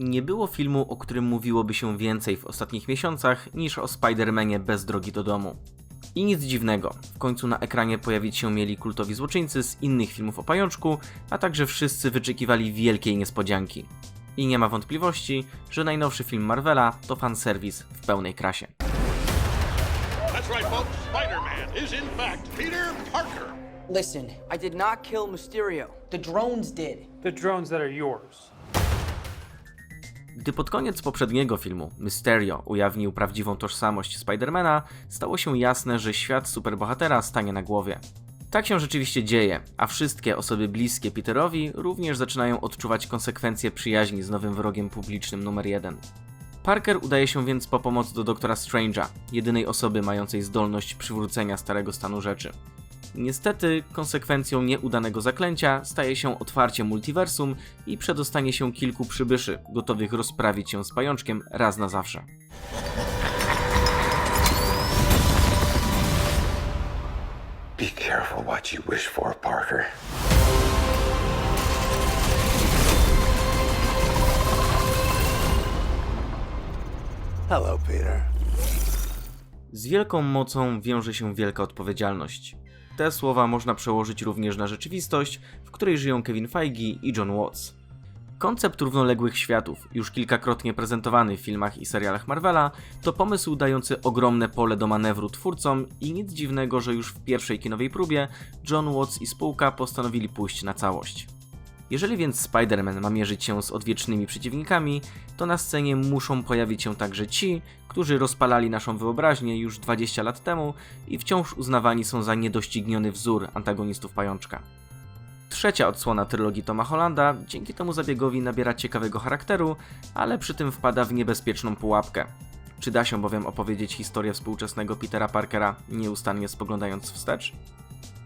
Nie było filmu, o którym mówiłoby się więcej w ostatnich miesiącach niż o Spider-Manie bez drogi do domu. I nic dziwnego, w końcu na ekranie pojawić się mieli kultowi złoczyńcy z innych filmów o pajączku, a także wszyscy wyczekiwali wielkiej niespodzianki. I nie ma wątpliwości, że najnowszy film Marvela to fanserwis w pełnej krasie. That's right, folks. Spider-Man is in fact Peter Parker. Listen, I did not kill Mysterio. The drones did. The drones that are yours. Gdy pod koniec poprzedniego filmu Mysterio ujawnił prawdziwą tożsamość Spidermana, stało się jasne, że świat superbohatera stanie na głowie. Tak się rzeczywiście dzieje, a wszystkie osoby bliskie Peterowi również zaczynają odczuwać konsekwencje przyjaźni z nowym wrogiem publicznym numer jeden. Parker udaje się więc po pomoc do doktora Strange'a, jedynej osoby mającej zdolność przywrócenia starego stanu rzeczy. Niestety, konsekwencją nieudanego zaklęcia staje się otwarcie multiversum i przedostanie się kilku przybyszy, gotowych rozprawić się z pajączkiem raz na zawsze. Be careful what you wish for, Parker. Hello, Peter. Z wielką mocą wiąże się wielka odpowiedzialność. Te słowa można przełożyć również na rzeczywistość, w której żyją Kevin Feige i John Watts. Koncept równoległych światów, już kilkakrotnie prezentowany w filmach i serialach Marvela, to pomysł dający ogromne pole do manewru twórcom i nic dziwnego, że już w pierwszej kinowej próbie John Watts i spółka postanowili pójść na całość. Jeżeli więc Spider-Man ma mierzyć się z odwiecznymi przeciwnikami, to na scenie muszą pojawić się także ci, którzy rozpalali naszą wyobraźnię już 20 lat temu i wciąż uznawani są za niedościgniony wzór antagonistów pajączka. Trzecia odsłona trylogii Toma Hollanda dzięki temu zabiegowi nabiera ciekawego charakteru, ale przy tym wpada w niebezpieczną pułapkę. Czy da się bowiem opowiedzieć historię współczesnego Petera Parkera nieustannie spoglądając wstecz?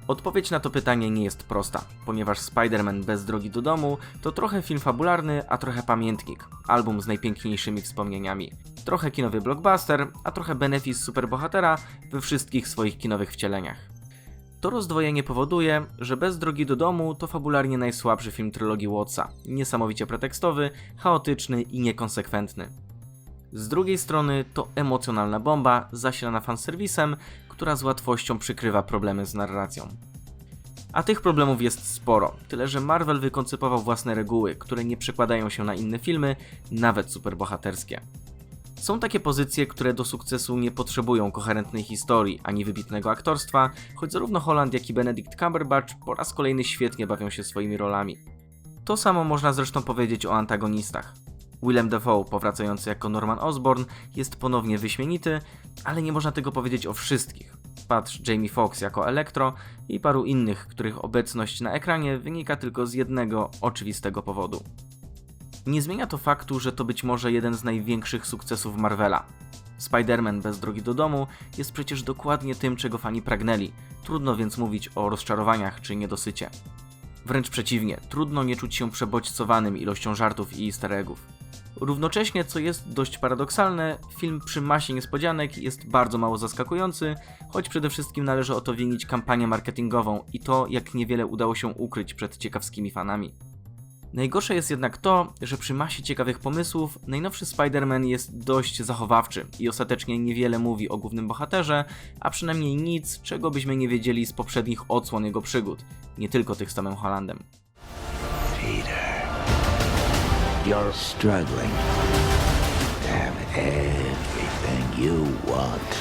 Odpowiedź na to pytanie nie jest prosta, ponieważ Spider-Man bez drogi do domu to trochę film fabularny, a trochę pamiętnik, album z najpiękniejszymi wspomnieniami. Trochę kinowy blockbuster, a trochę benefis superbohatera we wszystkich swoich kinowych wcieleniach. To rozdwojenie powoduje, że Bez drogi do domu to fabularnie najsłabszy film trylogii Wattsa, niesamowicie pretekstowy, chaotyczny i niekonsekwentny. Z drugiej strony to emocjonalna bomba zasilana fanserwisem, która z łatwością przykrywa problemy z narracją. A tych problemów jest sporo, tyle że Marvel wykoncypował własne reguły, które nie przekładają się na inne filmy, nawet superbohaterskie. Są takie pozycje, które do sukcesu nie potrzebują koherentnej historii ani wybitnego aktorstwa, choć zarówno Holland, jak i Benedict Cumberbatch po raz kolejny świetnie bawią się swoimi rolami. To samo można zresztą powiedzieć o antagonistach. Willem Dafoe, powracający jako Norman Osborn, jest ponownie wyśmienity, ale nie można tego powiedzieć o wszystkich. Patrz Jamie Foxx jako Elektro i paru innych, których obecność na ekranie wynika tylko z jednego oczywistego powodu. Nie zmienia to faktu, że to być może jeden z największych sukcesów Marvela. Spider-Man bez drogi do domu jest przecież dokładnie tym, czego fani pragnęli. Trudno więc mówić o rozczarowaniach czy niedosycie. Wręcz przeciwnie, trudno nie czuć się przebodźcowanym ilością żartów i easter eggów. Równocześnie, co jest dość paradoksalne, film przy masie niespodzianek jest bardzo mało zaskakujący, choć przede wszystkim należy o to winić kampanię marketingową i to, jak niewiele udało się ukryć przed ciekawskimi fanami. Najgorsze jest jednak to, że przy masie ciekawych pomysłów, najnowszy Spider-Man jest dość zachowawczy i ostatecznie niewiele mówi o głównym bohaterze, a przynajmniej nic, czego byśmy nie wiedzieli z poprzednich odsłon jego przygód, nie tylko tych z Tomem Hollandem. You're struggling to have everything you want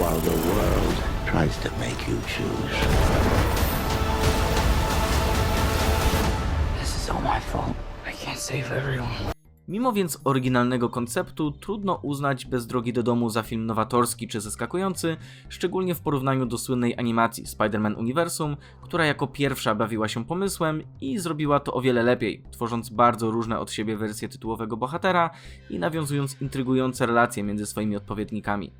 while the world tries to make you choose. This is all my fault. I can't save everyone. Mimo więc oryginalnego konceptu, trudno uznać Bez drogi do domu za film nowatorski czy zaskakujący, szczególnie w porównaniu do słynnej animacji Spider-Man Uniwersum, która jako pierwsza bawiła się pomysłem i zrobiła to o wiele lepiej, tworząc bardzo różne od siebie wersje tytułowego bohatera i nawiązując intrygujące relacje między swoimi odpowiednikami.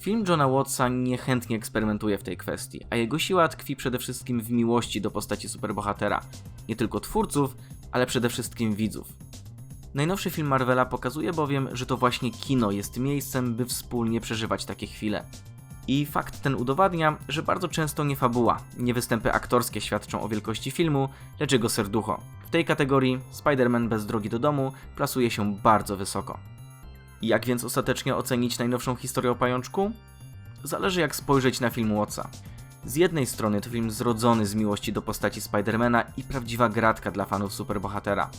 Film Johna Wattsa niechętnie eksperymentuje w tej kwestii, a jego siła tkwi przede wszystkim w miłości do postaci superbohatera. Nie tylko twórców, ale przede wszystkim widzów. Najnowszy film Marvela pokazuje bowiem, że to właśnie kino jest miejscem, by wspólnie przeżywać takie chwile. I fakt ten udowadnia, że bardzo często nie fabuła, nie występy aktorskie świadczą o wielkości filmu, lecz jego serducho. W tej kategorii Spider-Man bez drogi do domu plasuje się bardzo wysoko. Jak więc ostatecznie ocenić najnowszą historię o pajączku? Zależy jak spojrzeć na film Watsa. Z jednej strony to film zrodzony z miłości do postaci Spidermana i prawdziwa gratka dla fanów superbohatera.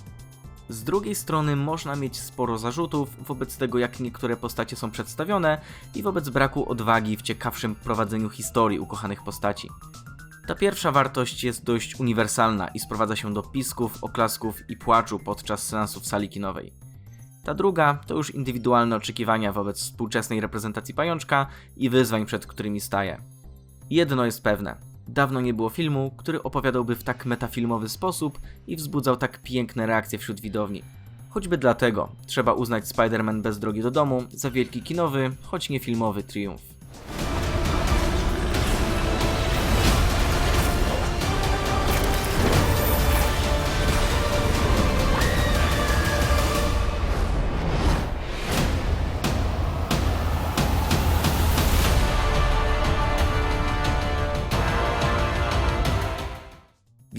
Z drugiej strony można mieć sporo zarzutów wobec tego, jak niektóre postacie są przedstawione i wobec braku odwagi w ciekawszym prowadzeniu historii ukochanych postaci. Ta pierwsza wartość jest dość uniwersalna i sprowadza się do pisków, oklasków i płaczu podczas seansów sali kinowej. Ta druga to już indywidualne oczekiwania wobec współczesnej reprezentacji pajączka i wyzwań, przed którymi staje. Jedno jest pewne. Dawno nie było filmu, który opowiadałby w tak metafilmowy sposób i wzbudzał tak piękne reakcje wśród widowni. Choćby dlatego trzeba uznać Spider-Man bez drogi do domu za wielki kinowy, choć nie filmowy triumf.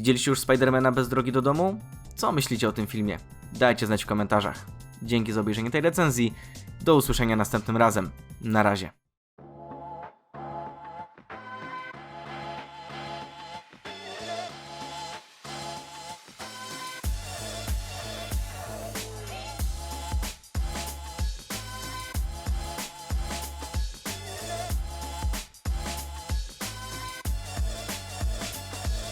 Widzieliście już Spidermana bez drogi do domu? Co myślicie o tym filmie? Dajcie znać w komentarzach. Dzięki za obejrzenie tej recenzji. Do usłyszenia następnym razem. Na razie.